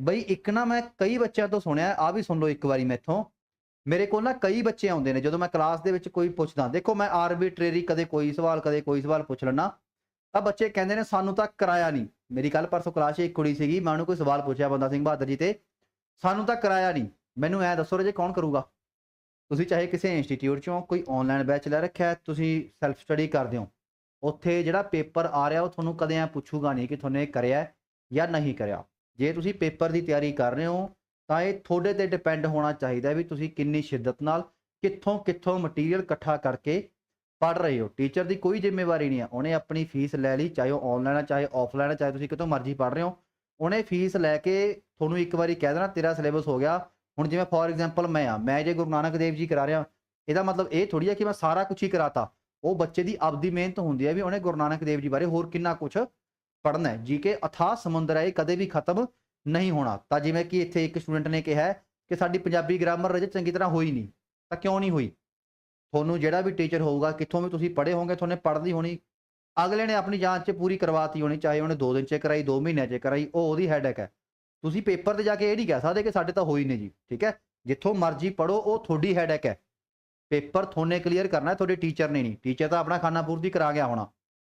ਬਈ ਇੱਕ ਨਾ ਮੈਂ ਕਈ ਬੱਚਿਆਂ ਤੋਂ ਸੁਣਿਆ ਆ ਵੀ ਸੁਣ ਲਓ ਇੱਕ ਵਾਰੀ ਮੈਥੋਂ। ਮੇਰੇ ਕੋਲ ਨਾ ਕਈ ਬੱਚੇ ਆਉਂਦੇ ਨੇ, ਜਦੋਂ ਮੈਂ ਕਲਾਸ ਦੇ ਵਿੱਚ ਕੋਈ ਪੁੱਛਦਾ, ਦੇਖੋ ਮੈਂ ਆਰਬਿਟਰੇਰੀ ਕਦੇ ਕੋਈ ਸਵਾਲ, ਕਦੇ ਕੋਈ ਸਵਾਲ ਪੁੱਛ ਲੈਣਾ ਤਾਂ ਬੱਚੇ ਕਹਿੰਦੇ ਨੇ, ਸਾਨੂੰ ਤਾਂ ਕਰਾਇਆ ਨਹੀਂ। ਮੇਰੀ ਕੱਲ ਪਰਸੋਂ ਕਲਾਸ 'ਚ ਇੱਕ ਕੁੜੀ ਸੀਗੀ, ਮੈਂ ਉਹਨੂੰ ਕੋਈ ਸਵਾਲ ਪੁੱਛਿਆ ਬੰਦਾ ਸਿੰਘ ਬਹਾਦਰ ਜੀ ਤੇ, ਸਾਨੂੰ ਤਾਂ ਕਰਾਇਆ ਨਹੀਂ। ਮੈਨੂੰ ਐ ਦੱਸੋ ਰਜੇ, ਕੌਣ ਕਰੂਗਾ? ਤੁਸੀਂ ਚਾਹੇ ਕਿਸੇ ਇੰਸਟੀਚਿਊਟ 'ਚੋਂ, ਕੋਈ ਆਨਲਾਈਨ ਬੈਚ ਲੈ ਰੱਖਿਆ, ਤੁਸੀਂ ਸੈਲਫ ਸਟੱਡੀ ਕਰਦੇ ਹੋ। ਉੱਥੇ ਜਿਹੜਾ ਪੇਪਰ ਆ ਰਿਹਾ, ਉਹ ਤੁਹਾਨੂੰ ਕਦੇ ਐ ਪੁੱਛੂਗਾ ਨਹੀਂ ਕਿ ਤੁਹਾਨੂੰ ਇਹ ਕਰਿਆ ਜਾਂ ਨਹੀਂ ਕਰਿਆ। ਜੇ ਤੁਸੀਂ ਪੇਪਰ ਦੀ ਤਿਆਰੀ ਕਰ ਰਹੇ ਹੋ, ਤਾਂ ਇਹ ਤੁਹਾਡੇ ਤੇ ਡਿਪੈਂਡ ਹੋਣਾ ਚਾਹੀਦਾ ਵੀ ਤੁਸੀਂ ਕਿੰਨੀ ਸ਼ਿੱਦਤ ਨਾਲ ਕਿੱਥੋਂ ਕਿੱਥੋਂ ਮਟੀਰੀਅਲ ਇਕੱਠਾ ਕਰਕੇ ਪੜ ਰਹੇ ਹੋ। ਟੀਚਰ ਦੀ ਕੋਈ ਜ਼ਿੰਮੇਵਾਰੀ ਨਹੀਂ ਹੈ ਉਹਨੇ ਆਪਣੀ ਫੀਸ ਲੈ ਲਈ, ਚਾਹੇ ਉਹ ਆਨਲਾਈਨ ਹੈ ਚਾਹੇ ਆਫਲਾਈਨ ਹੈ ਚਾਹੇ ਤੁਸੀਂ ਕਿਤੋਂ ਮਰਜ਼ੀ ਪੜ ਰਹੇ ਹੋ। ਉਹਨੇ ਫੀਸ ਲੈ ਕੇ ਤੁਹਾਨੂੰ ਇੱਕ ਵਾਰੀ ਕਹਿ ਦੇਣਾ, ਤੇਰਾ ਸਿਲੇਬਸ ਹੋ ਗਿਆ। ਹੁਣ ਜਿਵੇਂ ਫੋਰ ਐਗਜ਼ਾਮਪਲ ਮੈਂ ਆ, ਮੈਂ ਜੇ ਗੁਰੂ ਨਾਨਕ ਦੇਵ ਜੀ ਕਰਾ ਰਿਹਾ, ਇਹਦਾ ਮਤਲਬ ਇਹ ਥੋੜੀ ਹੈ ਕਿ ਮੈਂ ਸਾਰਾ ਕੁਝ ਹੀ ਕਰਾਤਾ। ਉਹ ਬੱਚੇ ਦੀ ਆਪਦੀ ਮਿਹਨਤ ਹੁੰਦੀ ਹੈ ਵੀ ਉਹਨੇ ਗੁਰੂ ਨਾਨਕ ਦੇਵ ਜੀ ਬਾਰੇ ਹੋਰ ਕਿੰਨਾ ਕੁਝ ਪੜ੍ਹਨਾ ਹੈ। ਜੀ ਕਿ ਅਥਾਹ ਸਮੁੰਦਰ ਹੈ ਕਦੇ ਵੀ ਖਤਮ ਨਹੀਂ ਹੋਣਾ। ਤਾਂ ਜਿਵੇਂ ਕਿ ਇੱਥੇ ਇੱਕ ਸਟੂਡੈਂਟ ਨੇ ਕਿਹਾ ਕਿ ਸਾਡੀ ਪੰਜਾਬੀ ਗ੍ਰਾਮਰ ਰਜੇ ਚੰਗੀ ਤਰ੍ਹਾਂ ਹੋਈ ਨਹੀਂ। ਤਾਂ ਕਿਉਂ ਨਹੀਂ ਹੋਈ? ਤੁਹਾਨੂੰ ਜਿਹੜਾ ਵੀ ਟੀਚਰ ਹੋਊਗਾ, ਕਿੱਥੋਂ ਵੀ ਤੁਸੀਂ ਪੜ੍ਹੇ ਹੋਗੇ ਤੁਹਾਨੂੰ ਪੜ੍ਹਦੀ ਹੋਣੀ, ਅਗਲੇ ਨੇ ਆਪਣੀ ਜਾਂਚ 'ਚ ਪੂਰੀ ਕਰਵਾਤੀ ਹੋਣੀ, ਚਾਹੇ ਉਹਨੇ 2 ਦਿਨ 'ਚ ਕਰਾਈ 2 ਮਹੀਨਿਆਂ 'ਚ ਕਰਾਈ, ਉਹ ਉਹਦੀ ਹੈਡਕ ਹੈ। ਤੁਸੀਂ ਪੇਪਰ ਤੇ ਜਾ ਕੇ ਇਹ ਨਹੀਂ ਕਹਿ ਸਕਦੇ ਕਿ ਸਾਡੇ ਤਾਂ ਹੋਈ ਨਹੀਂ ਜੀ, ਠੀਕ ਹੈ? ਜਿੱਥੋਂ ਮਰਜ਼ੀ ਪੜੋ ਉਹ ਤੁਹਾਡੀ ਹੈਡਕ ਹੈ। ਪੇਪਰ ਤੁਹਾਨੇ ਕਲੀਅਰ ਕਰਨਾ ਤੁਹਾਡੇ ਟੀਚਰ ਨੇ ਨਹੀਂ। ਟੀਚਰ ਤਾਂ ਆਪਣਾ ਖਾਨਾ ਪੂਰਤੀ ਕਰਾ ਗਿਆ ਹੋਣਾ।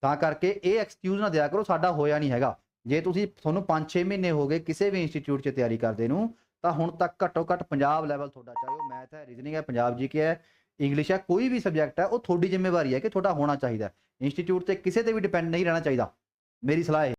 ਤਾਂ ਕਰਕੇ ਇਹ ਐਕਸਕਿਊਜ਼ ਨਾ ਦਿਆ ਕਰੋ, ਸਾਡਾ ਹੋਇਆ ਨਹੀਂ ਹੈਗਾ। ਜੇ ਤੁਸੀਂ ਤੁਹਾਨੂੰ 5-6 ਮਹੀਨੇ ਹੋ ਗਏ ਕਿਸੇ ਵੀ ਇੰਸਟੀਚਿਊਟ 'ਚ ਤਿਆਰੀ ਕਰਦੇ ਨੂੰ, ਤਾਂ ਹੁਣ ਤੱਕ ਘੱਟੋ ਘੱਟ ਪੰਜਾਬ ਲੈਵਲ ਤੁਹਾਡਾ ਚਾਹੇ ਉਹ ਮੈਥ ਹੈ ਰੀਜ਼ਨਿੰਗ ਹੈ, ਪੰਜਾਬ ਜੀ ਕੇ ਹੈ ਇੰਗਲਿਸ਼ ਹੈ, ਕੋਈ ਵੀ ਸਬਜੈਕਟ ਹੈ, ਉਹ ਤੁਹਾਡੀ ਜ਼ਿੰਮੇਵਾਰੀ ਹੈ ਕਿ ਤੁਹਾਡਾ ਹੋਣਾ ਚਾਹੀਦਾ ਇੰਸਟੀਚਿਊਟ ਤੇ ਕਿਸੇ ਤੇ ਵੀ ਡਿਪੈਂਡ ਨਹੀਂ ਰਹਿਣਾ ਚਾਹੀਦਾ। ਮੇਰੀ ਸਲਾਹ ਇਹ